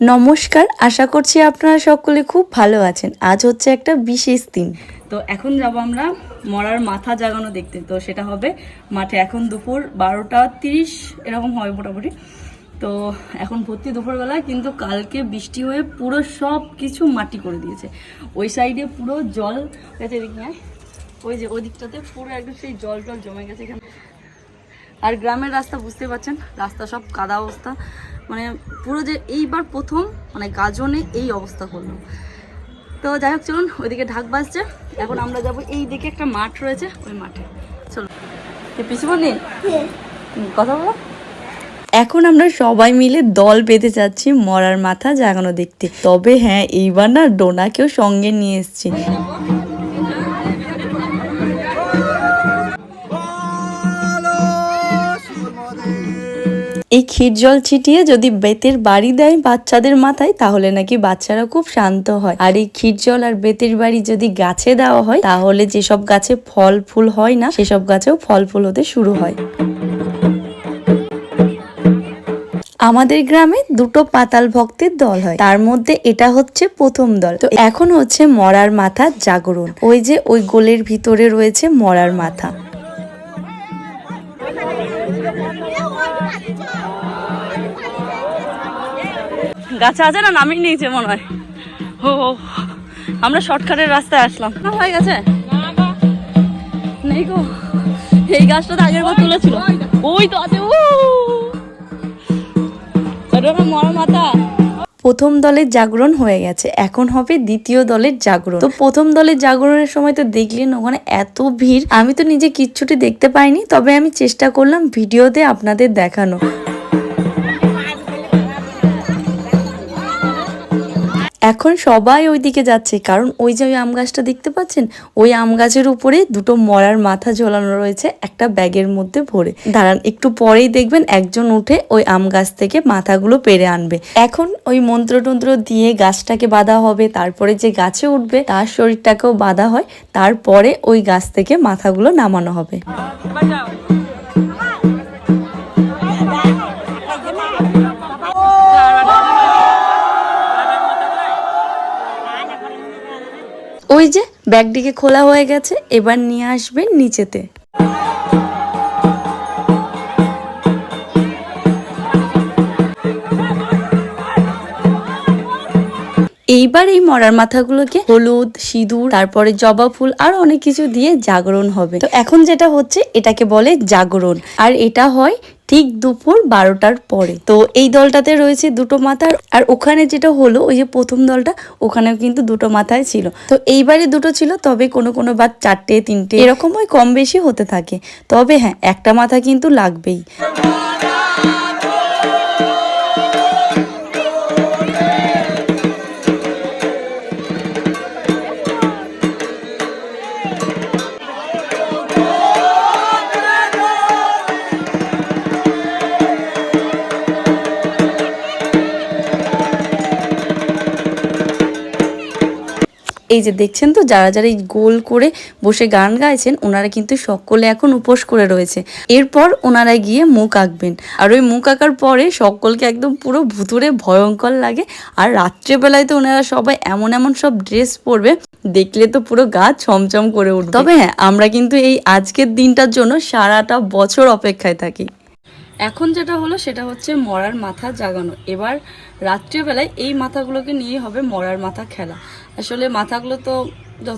নমস্কার, আশা করছি আপনারা সকলে খুব ভালো আছেন। আজ হচ্ছে একটা বিশেষ দিন। তো এখন যাব আমরা মরার মাথা জাগানো দেখতে। তো সেটা হবে মাঠে এখন দুপুর বারোটা তিরিশ, এরকম হবে মোটামুটি। তো এখন ভর্তি দুপুরবেলা, কিন্তু কালকে বৃষ্টি হয়ে পুরো সব কিছু মাটি করে দিয়েছে। ওই সাইডে পুরো জল গেছে আয়। ওই যে ওদিকটাতে পুরো একদম সেই জল টল জমে গেছে এখানে। আর গ্রামের রাস্তা বুঝতে পারছেন, রাস্তা সব কাদা অবস্থা। মানে পুরো যে এইবার প্রথম মানে গাজনে এই অবস্থা করল তো যাই হোক চলুন ওইদিকে ঢাক বাজছে। এখন আমরা যাব এই দিকে একটা মাঠ রয়েছে ওই মাঠে। চলুন। পিছু বলি কথা বলো। এখন আমরা সবাই মিলে দল বেঁধে যাচ্ছি মরার মাথা জাগানো দেখতে। তবে হ্যাঁ এইবার না ডোনাকেও সঙ্গে নিয়ে এসছি। এই ক্ষীর জল ছিটিয়ে যদি বেতের বাড়ি দেয় বাচ্চাদের মাথায়, তাহলে নাকি বাচ্চারা খুব শান্ত হয়। আর এই ক্ষীর জল আর বেতের বাড়ি যদি গাছে দেওয়া হয়, তাহলে যেসব গাছে ফল ফুল হয় না, সেসব গাছেও ফল ফুল হতে শুরু হয়। আমাদের গ্রামে দুটো পাতাল ভক্তের দল হয়। তার মধ্যে এটা হচ্ছে প্রথম দল। তো এখন হচ্ছে মরার মাথা জাগরণ। ওই যে ওই গোলের ভিতরে রয়েছে মরার মাথা। গাছে আছে না নামিয়ে নিয়েছে মনে হয়। ও আমরা শর্টকাটের রাস্তায় আসলাম। না হয়ে গেছে। নেই গো। এই গাছটা তো আগের বার তুলেছিল। ওই তো আছে ও মরা মাথা প্রথম দলের জাগরণ হয়ে গেছে এখন হবে দ্বিতীয় দলের জাগরণ। তো প্রথম দলের জাগরণের সময় তো দেখলেন ওখানে এত ভিড় আমি তো নিজে কিচ্ছুটি দেখতে পাইনি তবে আমি চেষ্টা করলাম ভিডিওতে আপনাদের দেখানো। এখন সবাই ওইদিকে যাচ্ছে, কারণ ওই যে ওই আম গাছটা দেখতে পাচ্ছেন? ওই আম গাছের উপরে দুটো মরার মাথা ঝোলানো রয়েছে, একটা ব্যাগের মধ্যে ভরে। দাঁড়ান, একটু পরেই দেখবেন একজন উঠে ওই আম গাছ থেকে মাথাগুলো পেরে আনবে। এখন ওই মন্ত্র টন্ত্র দিয়ে গাছটাকে বাঁধা হবে, তারপরে যে গাছে উঠবে, তার শরীরটাকেও বাঁধা হয়, তারপরে ওই গাছ থেকে মাথাগুলো নামানো হবে। ওই যে ব্যাগটিকে খোলা হয়ে গেছে, এবার নিয়ে আসবেন নিচেতে। এইবার এই মরার মাথাগুলোকে হলুদ, সিঁদুর, তারপরে জবা ফুল, আর অনেক কিছু দিয়ে জাগরণ হবে। তো এখন যেটা হচ্ছে, এটাকে বলে জাগরণ। আর এটা হয় ঠিক দুপুর বারোটার পরে। তো এই দলটাতে রয়েছে দুটো মাথার, আর ওখানে যেটা হলো, ওই যে প্রথম দলটা, ওখানেও কিন্তু দুটো মাথায় ছিল। তো এইবারে দুটো ছিল, তবে কোনো কোনো বার চারটে, তিনটে এরকম ওই কম বেশি হতে থাকে। তবে হ্যাঁ একটা মাথা কিন্তু লাগবেই। এই যে দেখছেন তো, যারা যারা এই গোল করে বসে গান গাইছেন, ওনারা কিন্তু সকলে এখন উপোস করে রয়েছে। এরপর ওনারা গিয়ে মুখ আঁকবেন। আর ওই মুখ আঁকার পরে সকলকে একদম পুরো ভুতুরে ভয়ঙ্কর লাগে। আর রাত্রেবেলায় তো ওনারা সবাই এমন এমন সব ড্রেস পরবে, দেখলে তো পুরো গা ছমছম করে উঠবে। তবে হ্যাঁ আমরা কিন্তু এই আজকের দিনটার জন্য সারাটা বছর অপেক্ষায় থাকি। এখন যেটা হলো সেটা হচ্ছে মরার মাথা জাগানো। এবার রাত্রেবেলায় এই মাথাগুলোকে নিয়ে হবে মরার মাথা খেলা। আসলে মাথাগুলো তো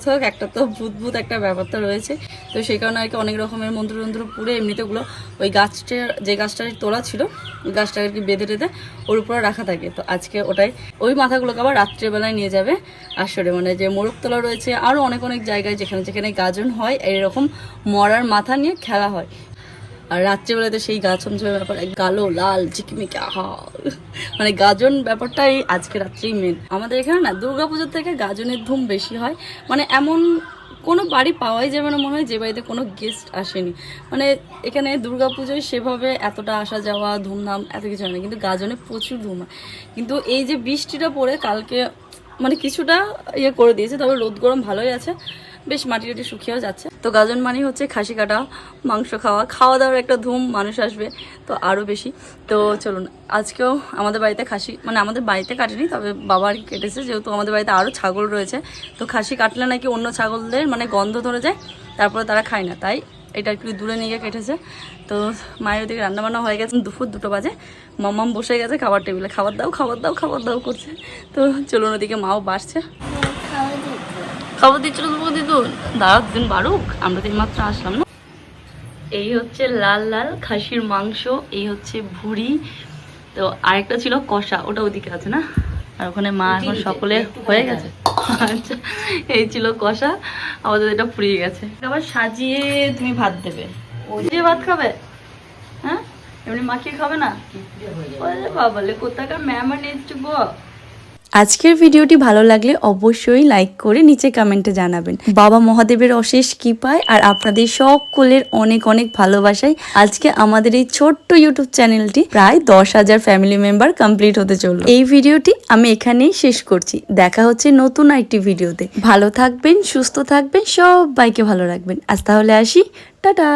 হোক, একটা তো ভূত ভূত একটা ব্যাপারটা রয়েছে। তো সেই কারণে আর কি অনেক রকমের মন্ত্র টন্ত্র পুরে এমনিতে ওগুলো ওই গাছটার যে গাছটার তোলা ছিল, ওই গাছটাকে আর কি বেঁধে টেঁধে ওর উপরে রাখা থাকে। তো আজকে ওটাই, ওই মাথাগুলোকে আবার রাত্রেবেলায় নিয়ে যাবে আসরে। মানে যে মোরগতলা রয়েছে আরও অনেক অনেক জায়গায় যেখানে যেখানে গাজন হয় এইরকম মরার মাথা নিয়ে খেলা হয়। আর রাত্রেবেলাতে সেই গা ছমছমের ব্যাপার কালো, লাল চিকমিকে আহা। মানে গাজন ব্যাপারটাই আজকে রাত্রেই মেন আমাদের এখানে না, দুর্গাপুজোর থেকে গাজনের ধুম বেশি হয়। মানে এমন কোনো বাড়ি পাওয়াই যাবে না মনে হয় যে বাড়িতে কোনো গেস্ট আসেনি। মানে এখানে দুর্গাপুজোয় সেভাবে এতটা আসা যাওয়া, ধুমধাম, এত কিছু হয় না। কিন্তু গাজনে প্রচুর ধুম হয়। কিন্তু এই যে বৃষ্টিটা পড়ে, কালকে মানে কিছুটা ইয়ে করে দিয়েছে, তবে রোদ গরম ভালোই আছে। বেশ মাটি টাটি শুকিয়েও যাচ্ছে। তো গাজন মানে হচ্ছে খাসি কাটা, মাংস খাওয়া খাওয়া দাওয়ার একটা ধুম মানুষ আসবে, তো আরও বেশি। তো চলুন, আজকেও আমাদের বাড়িতে খাসি মানে আমাদের বাড়িতে কাটেনি, তবে বাবা আর কেটেছে, যেহেতু আমাদের বাড়িতে আরও ছাগল রয়েছে, তো খাসি কাটলে নাকি অন্য ছাগলদের মানে গন্ধ ধরে যায়, তারপরে তারা খায় না। তাই এটা একটু দূরে নিয়ে গিয়ে কেটেছে। তো মায়ের ওদিকে রান্নাবান্না হয়ে গেছে, দুপুর দুটো বাজে, মাম্মাম বসে গেছে খাবার টেবিলে, খাবার দাও খাবার দাও খাবার দাও করছে। তো চলুন ওদিকে মাও বাসছে। খাবার দিচ্ছিল তোমাকে দিদুন? দাঁড়াও দুদিন বাড়ুক আমরা তো এইমাত্র আসলাম না। এই হচ্ছে লাল লাল খাসির মাংস এই হচ্ছে ভুড়ি তো আরেকটা ছিল কষা ওটা ওদিকে আছে না? আর ওখানে মা এখন সকলে হয়ে গেছে। আচ্ছা এই ছিল কষা আমাদের এটা ফুরিয়ে গেছে। আবার সাজিয়ে তুমি ভাত দেবে। যে ভাত খাবে? হ্যাঁ? এমনি মাখিয়ে খাবে না? বাবালে কোথাকার ম্যাম এসেছে গো? আজকের ভিডিওটি ভালো লাগলে অবশ্যই লাইক করে নিচে কমেন্টে জানাবেন। বাবা মহাদেবের অশেষ কৃপায় আর আপনাদের সকলের অনেক অনেক ভালোবাসায় আজকে আমাদের এই ছোট্ট ইউটিউব চ্যানেলটি প্রায় দশ হাজার ফ্যামিলি মেম্বার কমপ্লিট হতে চলল। এই ভিডিওটি আমি এখানেই শেষ করছি। দেখা হচ্ছে নতুন একটি ভিডিওতে। ভালো থাকবেন, সুস্থ থাকবেন, সবাইকে ভালো রাখবেন। আজ তাহলে আসি। টাটা!